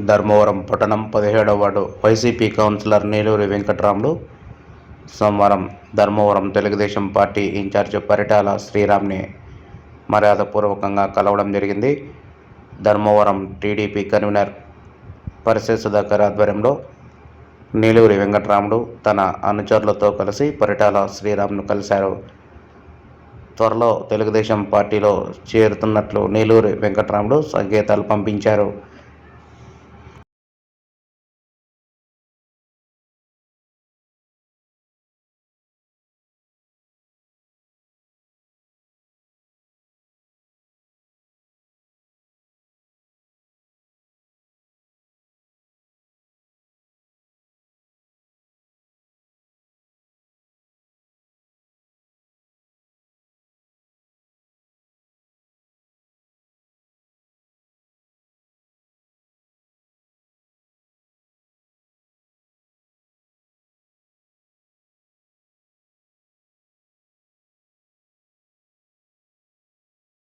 ధర్మవరం పట్టణం పదిహేడవ వార్డు వైసీపీ కౌన్సిలర్ నీలూరి వెంకట్రాములు. సోమవారం ధర్మవరం తెలుగుదేశం పార్టీ ఇన్ఛార్జ్ పరిటాల శ్రీరామ్ని మర్యాదపూర్వకంగా కలవడం జరిగింది. ధర్మవరం టీడీపీ కన్వీనర్ పరిసె సుధాకర్ ఆధ్వర్యంలో నీలూరి వెంకటరాముడు తన అనుచరులతో కలిసి పరిటాల శ్రీరామ్ను కలిశారు. త్వరలో తెలుగుదేశం పార్టీలో చేరుతున్నట్లు నీలూరి వెంకటరాముడు సంకేతాలు పంపించారు.